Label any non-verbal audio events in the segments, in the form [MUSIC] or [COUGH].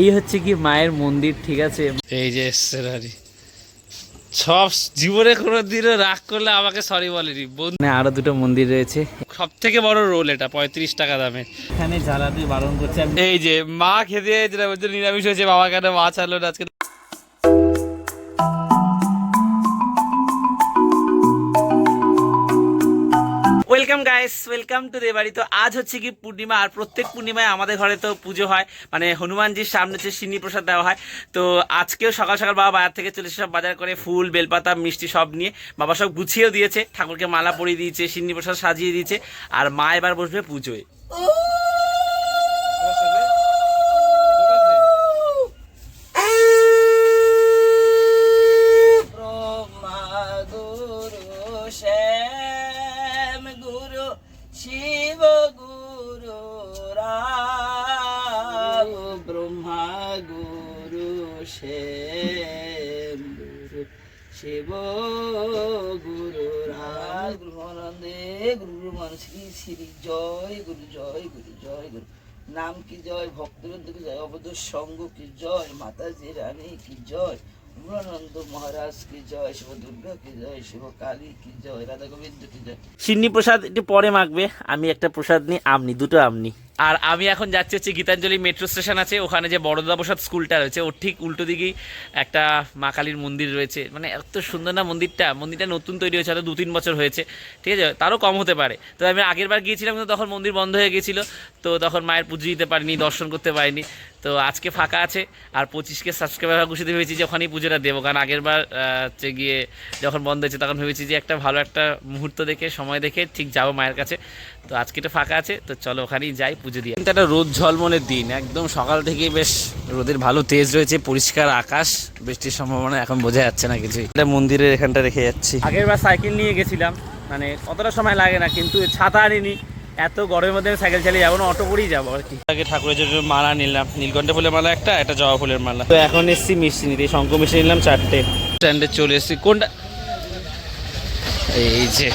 এই হচ্ছে কি মায়ের মন্দির ঠিক আছে? এই যে এসছে আর সব জীবনে কোনো দিনও রাগ করলে আমাকে সরি বলেনি। বন্ধু আরও দুটো মন্দির রয়েছে। সব থেকে বড় রোল এটা পঁয়ত্রিশ টাকা দামে। এখানে জ্বালা জ্বালাতে বারণ করছে। এই যে মা খেতে যেটা বলছে নিরামিষ হয়েছে বাবা কেন মা ছাড়লো আজকে? Welcome guys welcome to the বাড়ি তো আজ হচ্ছে কি পূর্ণিমা, আর প্রত্যেক পূর্ণিমায় আমাদের ঘরে তো পুজো হয়। মানে হনুমানজির সামনে হচ্ছে সিন্নি প্রসাদ দেওয়া হয়। তো আজকেও সকাল সকাল বাবা বাজার থেকে চলে সব বাজার করে ফুল, বেলপাতা, মিষ্টি সব নিয়ে বাবা সব গুছিয়েও দিয়েছে। ঠাকুরকে মালা পরিয়ে দিয়েছে, সিন্নি প্রসাদ সাজিয়ে দিয়েছে। আর মা এবার বসবে পুজোয়। শ্যাম শিব গুরু, রাম গুরু মান শ্রী শ্রী জয় গুরু জয় গুরু জয় গুরু। নাম কি জয় ভক্তবৃন্দ কি জয় অবধ সঙ্গ কি জয়, মাতাজি রানী কি জয়। সিন্নি প্রসাদ একটু পরে মাখবে, আমি একটা প্রসাদ নিই, আমনি, দুটো আমনি। আর আমি এখন যাচ্ছি হচ্ছে গীতাঞ্জলি মেট্রো স্টেশন আছে, ওখানে যে বড়দা প্রসাদ স্কুলটা রয়েছে, ওর ঠিক উল্টো দিকেই একটা মা কালীর মন্দির রয়েছে। মানে এত সুন্দর না মন্দিরটা? মন্দিরটা নতুন তৈরি হয়েছে, হয়তো দু তিন বছর হয়েছে। ঠিক আছে? তারও কম হতে পারে। তো আমি আগের বার গিয়েছিলাম, কিন্তু তখন মন্দির বন্ধ হয়ে গিয়েছিল, তো তখন মায়ের পুজো দিতে পারিনি, দর্শন করতে পারিনি। তো আজকে ফাঁকা আছে, আর পঁচিশকে সাবস্ক্রাইবার খুশিতে ভেবেছি যে ওখানেই পুজোটা দেবো। কারণ আগের বার হচ্ছে গিয়ে যখন বন্ধ হয়েছে, তখন ভেবেছি যে একটা ভালো একটা মুহূর্ত দেখে, সময় দেখে ঠিক যাব মায়ের কাছে। তো আজকে তো ফাঁকা আছে তো চলো ওখানেই যাই পুজো দিয়ে। কিন্তু একটা রোদ ঝলমনের দিন একদম সকাল থেকেই বেশ রোদের ভালো তেজ রয়েছে পরিষ্কার আকাশ বৃষ্টির সম্ভাবনা এখন বোঝা যাচ্ছে না কিছুই। এটা মন্দিরের এখানটা রেখে যাচ্ছি। আগের বার সাইকেল নিয়ে গেছিলাম মানে অতটা সময় লাগে না কিন্তু ছাতা আনিনি এত গরমের মধ্যে আমি সাইকেল চালিয়ে যাব না অটো করেই যাব আর কি। আগে ঠাকুরের জন্য মালা নিলাম নীলকণ্ঠ ফুলের মালা একটা একটা জবা ফুলের মালা। তো এখন এসছি মিষ্টি নিতে শঙ্খ মিষ্টি নিলাম চারটে। স্ট্যান্ডে চলে এসছি। কোনটা? এই যে।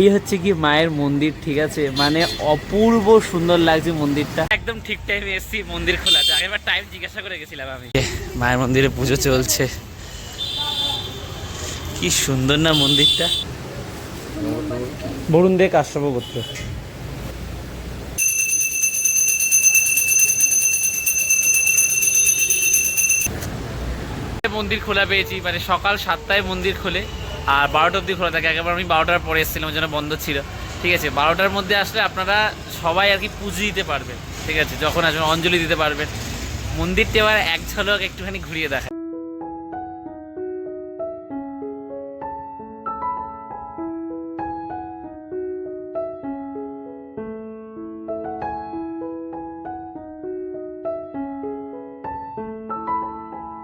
এই হচ্ছে কি মায়ের মন্দির ঠিক আছে? মানে অপূর্ব সুন্দর লাগছে মন্দিরটা। একদম ঠিক টাইমে এসছি মন্দির খোলা আছে আগেরবার টাইম জিজ্ঞাসা করে গেছিলাম আমি। মায়ের মন্দিরে পুজো চলছে। কি সুন্দর না মন্দিরটা। বরুণ দে কাশ্যপ করতে মন্দির খোলা পেয়েছি মানে সকাল সাতটায় মন্দির খোলে। আর বারোটা অবধি খোলা থাকে। একেবারে আমি বারোটার পরে এসেছিলাম জন্য বন্ধ ছিল। ঠিক আছে, বারোটার মধ্যে আসলে আপনারা সবাই আর কি পুজো দিতে পারবেন। ঠিক আছে, যখন আসবেন অঞ্জলি দিতে পারবেন। মন্দিরটি এবার এক ঝলক একটুখানি ঘুরিয়ে দেখা।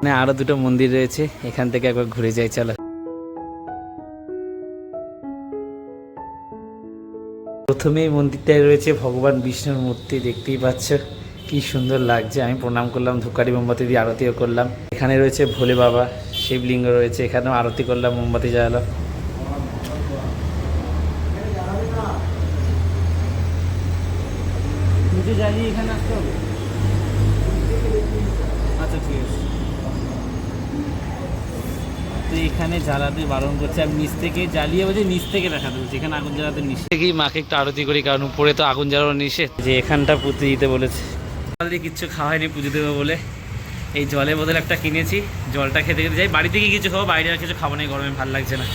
মানে আরও দুটো মন্দির রয়েছে। এখান থেকে একবার ঘুরে যাই, চলো। প্রথমে এই মন্দিরটায় রয়েছে ভগবান বিষ্ণুর মূর্তি, দেখতেই পাচ্ছ। কি সুন্দর লাগছে। আমি প্রণাম করলাম ধুকারি মোমবাতি দিয়ে আরতিও করলাম। এখানে রয়েছে ভোলে বাবা, শিবলিঙ্গ রয়েছে, এখানেও আরতি করলাম, মোমবাতি জ্বালালাম। জানি এখানে আসতে হবে? এখানে জ্বালাতে বারণ করছে আর নিচ থেকে জ্বালিয়ে বলছে নিচ থেকে দেখাতে বলছে এখানে আগুন জ্বালাতে নিচ থেকেই মাকে একটু আরতি করি কারণ উপরে তো আগুন জ্বালানো নিষেধ। যে এখানটা পুঁতে দিতে বলেছে। আমাদের কিচ্ছু খাওয়া হয়নি পুজো দেবো বলে। এই জলের বোতল একটা কিনেছি জলটা খেতে খেতে যাই। বাড়ি থেকে কিছু খাব বাইরে আর কিছু খাব না গরমে ভালো লাগছে না।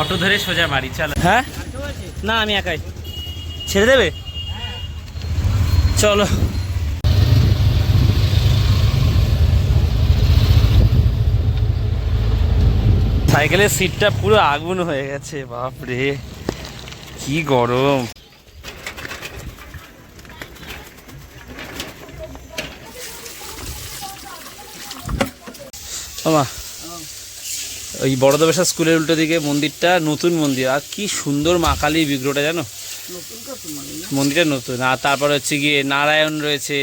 অটো ধরে সোজা বাড়ি চলো। হ্যাঁ? না আমি একাই। ছেড়ে দেবে? চলো। সাইকেলের সিটটা পুরো আগুন হয়ে গেছে, বাপরে। কি গরম। ওই বড়দবেশা স্কুলের উল্টো দিকে মন্দিরটা, নতুন মন্দির। আর কি সুন্দর মা বিগ্রহটা, জানো? মন্দিরটা নতুন। আর তারপর হচ্ছে গিয়ে নারায়ণ রয়েছে,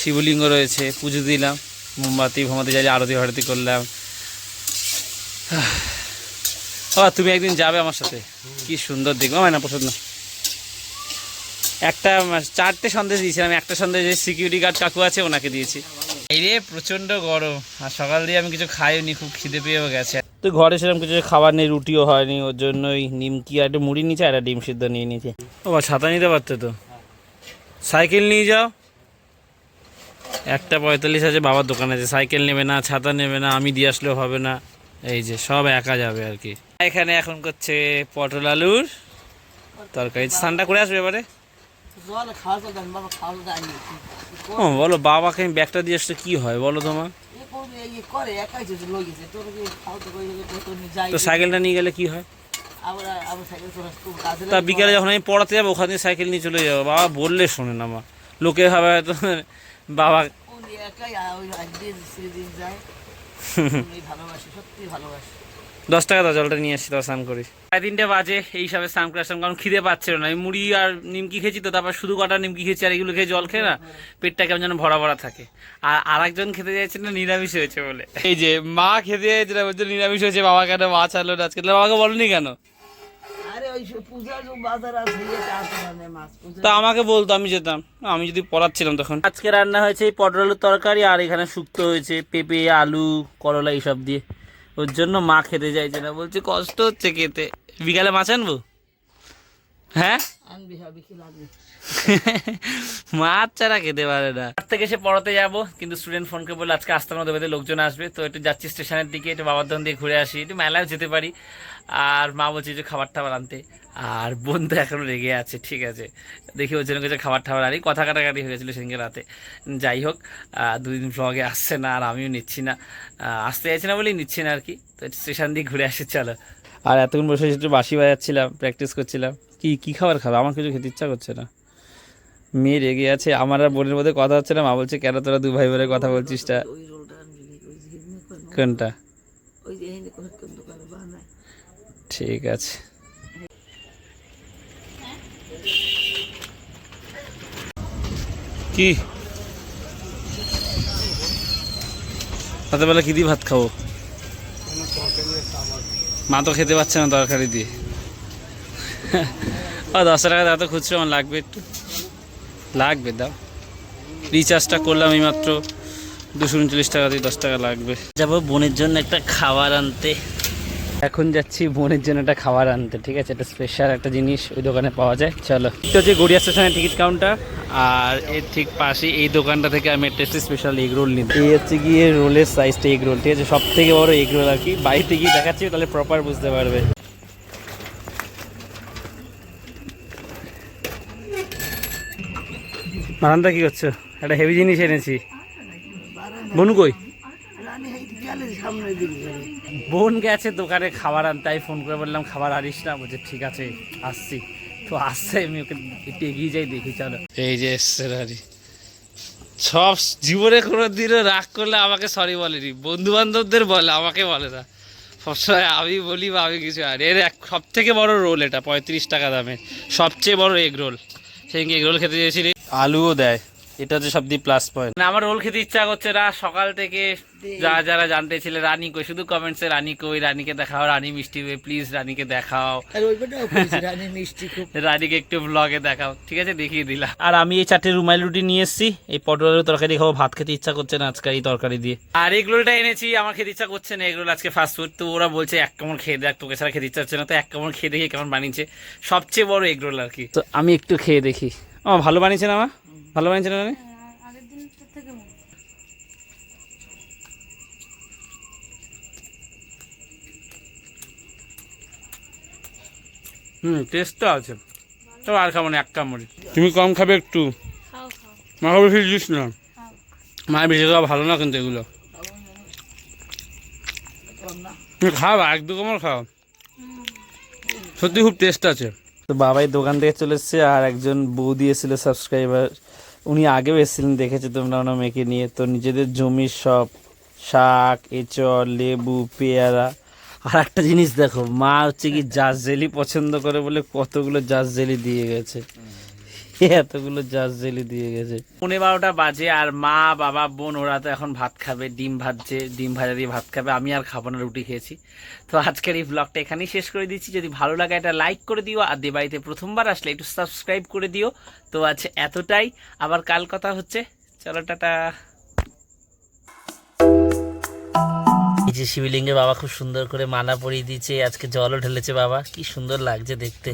শিবলিঙ্গ রয়েছে, পুজো দিলাম। মোমবাতি ভোমাতি জ্বালিয়ে আরতি ফারতি করলাম। বাবা তুমি একদিন যাবে আমার সাথে। কি সুন্দর দেখব আমার না। পছন্দ একটা চারটে সন্দেশ দিয়েছিলাম একটা সন্দেশ যে সিকিউরিটি গার্ড কাকু আছে ওনাকে দিয়েছি। রে প্রচণ্ড গরম। আর সকাল দিয়ে আমি কিছু খাইনি খুব খিদে পেয়েও গেছে। তো ঘরে সেরকম কিছু খাবার নেই রুটিও হয়নি ওর জন্য ওই নিমকি আর একটা মুড়ি নিচে আর একটা ডিম সিদ্ধ নিয়ে নিয়েছে। ও বা ছাতা নিতে পারতো তো। সাইকেল নিয়ে যাও। একটা পঁয়তাল্লিশ আছে বাবার দোকান আছে। সাইকেল নেবে না ছাতা নেবে না আমি দিয়ে আসলেও হবে না। এই যে সব একা যাবে আর কি। এখানে এখন করছে পটল আলুর তরকারি। স্নানটা করে আসবে এবারে? ও, বলো, বাবাকে আমি ব্যাগটা দিয়ে আসলে কি হয়, বলো তোমার। তো সাইকেলটা নিয়ে গেলে কি হয়? তা বিকালে যখন আমি পড়াতে যাব, ওখান সাইকেল নিয়ে চলে যাব। বাবা বললে শোনে না মা লোকে ভাবে হয়তো বাবা দশ টাকা দাও, জলটা নিয়ে আসছি তো স্নান করি। সাড়ে তিনটে বাজে, এই সবে স্নান করে আসলাম কারণ খিদে পাচ্ছিল না। আমি মুড়ি আর নিমকি খেয়েছি তো, তারপর শুধু কটা নিমকি খেয়েছি আর এগুলো খেয়ে জল খেয়ে না, পেটটা কেমন যেন ভরা ভরা থাকে। আর আরেকজন খেতে চাইছে না, নিরামিষ হয়েছে বলে। এই যে মা খেতে চাইছে না, বলছে নিরামিষ হয়েছে, বাবা কেন মা ছাড়লো আজকে? বাবাকে বলনি কেন? ওই পূজার বাজার আছে মাছ তা আমাকে বলতো আমি যেতাম। আমি যদি পড়াচ্ছিলাম তখন। আজকে রান্না হয়েছে এই পটল আলুর তরকারি আর এখানে শুক্তো হয়েছে পেঁপে আলু করলা এইসব দিয়ে। ওর জন্য মা খেতে চাইছে না বলছে কষ্ট হচ্ছে খেতে। বিকালে মাছ আনব? হ্যাঁ? আনবি হবে কি লাগবে? [LAUGHS] মাছ ছাড়া খেতে পারে না। তার থেকে এসে পড়াতে যাব কিন্তু স্টুডেন্ট ফোনকে বলে আজকে লোকজন আসবে তো একটু যাচ্ছি স্টেশনের দিকে একটু বাবার দোকান দিয়ে ঘুরে আসি। একটু মেলায় যেতে পারি। আর মা বলছে যে খাবার টাবার আনতে। আর বোন তো এখনও রেগে আছে ঠিক আছে। দেখি ওর জন্য কিছু খাবার টাবার আনি। কথা কাটাকাটি হয়ে গেছিল সেদিনকে রাতে। যাই হোক আহ, দুদিন ব্লগে আসছে না আর আমিও নিচ্ছি না। আহ, আসতে চাইছি না বলেই নিচ্ছি না আর কি। তো স্টেশন দিয়ে ঘুরে আসি চলো। আর এতক্ষণ বসে একটু বাসি বাজাচ্ছিলাম প্র্যাকটিস করছিলাম। কি কি খাবার খাবে? আমার কিছু খেতে ইচ্ছা করছে না। মেয়ে রেগে আছে আমার আর বোনের মধ্যে কথা হচ্ছে না। মা বলছে কেন তোরা দু ভাই বোনের কথা বলছিস না, কোনটা? ঠিক আছে। কি? রাতেবেলা কি দিয়ে ভাত খাব? মা তো খেতে পাচ্ছে না তরকারি দিয়ে। ও দশ টাকা দাও তো খুচরো, আমার লাগবে একটু। লাগবে, দাও। রিচার্জটা করলাম এই মাত্র দুশো উনচল্লিশ টাকা দিয়ে দশ টাকা লাগবে। যাব বোনের জন্য একটা খাবার আনতে। এখন যাচ্ছি বোনের জন্য একটা খাবার আনতে, ঠিক আছে? একটা স্পেশাল একটা জিনিস ওই দোকানে পাওয়া যায়। চলো। এটা হচ্ছে গড়িয়া স্টেশনের টিকিট কাউন্টার আর এর ঠিক পাশে এই দোকানটা থেকে আমি একটা স্পেশাল এগ রোল নিই এই হচ্ছে গিয়ে রোলের সাইজটা এগ রোল ঠিক আছে? সব থেকে বড় এগ রোল আর কি। বাড়িতে গিয়ে দেখাচ্ছি, তাহলে প্রপার বুঝতে পারবে। মারান্দা কি করছ? একটা হেভি জিনিস এনেছি। বনু কই? বোন গেছে দোকানে খাবার আনতে আমি ফোন করে বললাম, খাবার আনিস না। বলছে, ঠিক আছে, আসছি। তো আসছে, আমি ওকে একটু এগিয়ে যাই, দেখি, চলো। এই যে এসছে রানি। সব জীবনে কোনো দিনও রাগ করলে আমাকে সরি বলেনি। বন্ধু বান্ধবদের বলে, আমাকে বলে না। সবসময় আমি বলি বা আমি কিছু আর এর এক সব থেকে বড় রোল এটা, পঁয়ত্রিশ টাকা দামের। সবচেয়ে বড় এগ রোল সেদিনকে এগরোল খেতে চেয়েছিলি? আলুও দেয়। এটা হচ্ছে সব দিয়ে প্লাস পয়েন্ট না আমার রোল খেতে ইচ্ছা করছে না সকাল থেকে যা যারা জানতে ছিলে রানী কই? শুধু কমেন্টসে রানী কই রানীকে দেখাও রানী মিষ্টি হয়ে প্লিজ রানীকে দেখাও। আর ওইটাও করেছি রানী মিষ্টি খুব। [LAUGHS] রানীকে একটু ব্লগে দেখাও। ঠিক আছে দেখিয়ে দিলাম। আর আমি এই চারটে রুমাল রুটি নিয়ে এসেছি। এই পটল তরকারি খাব ভাত খেতে ইচ্ছা করছে না আজকে এই তরকারি দিয়ে। আর এগ রোলটা এনেছি আমার খেতে ইচ্ছা করছে না এগ রোল আজকে ফাস্ট ফুড তো ওরা বলছে এক কামড় খেয়ে দেখ তোকে ছাড়া খেতে ইচ্ছা হচ্ছে না। তো এক কামড় খেয়ে দেখি কেমন বানিয়েছে। সবচেয়ে বড় এগ রোল আর কি। তো আমি একটু খেয়ে দেখি। ও ভালো বানিয়েছে না মা? ভালো বানিয়েছে না রানী? হুম টেস্ট তো আছে। তো আর খাব না এক কামড়ি তুমি কম খাবে একটু। মা খাবে বেশি দিস না? মায়ের বেশি খাওয়া ভালো না কিন্তু এগুলো। তুমি খাও এক দু কামড় খাও। সত্যি খুব টেস্ট আছে। তো বাবাই দোকান থেকে চলে এসছে আর একজন বৌদি এসেছিল সাবস্ক্রাইবার উনি আগেও এসেছিলেন দেখেছে তোমরা ওনার মেয়েকে নিয়ে? তো নিজেদের জমির সব শাক এঁচড় লেবু পেয়ারা। আর একটা জিনিস দেখো মা হচ্ছে কি [LAUGHS] জাস জেলি পছন্দ করে বলে কতগুলো জাস জেলি দিয়ে গেছে। এতগুলো জাজ জেলি দিয়ে গেছে। পনেরো বারোটা বাজে আর মা বাবা বোন ওরা তো এখন ভাত খাবে ডিম ভাজছে ডিম ভাজা দিয়ে ভাত খাবে আমি আর খাব না রুটি খেয়েছি। তো আজকের এই ব্লগটা এখানেই শেষ করে দিচ্ছি। যদি ভালো লাগে এটা লাইক করে দিও আর দেবাড়িতে প্রথমবার আসলে একটু সাবস্ক্রাইব করে দিও। তো আছে এতটাই আবার কাল কথা হচ্ছে। চলো টাটা। এই যে শিবলিঙ্গে বাবা খুব সুন্দর করে মালা পরিয়ে দিয়েছে আজকে জলও ঢেলেছে বাবা কি সুন্দর লাগছে দেখতে।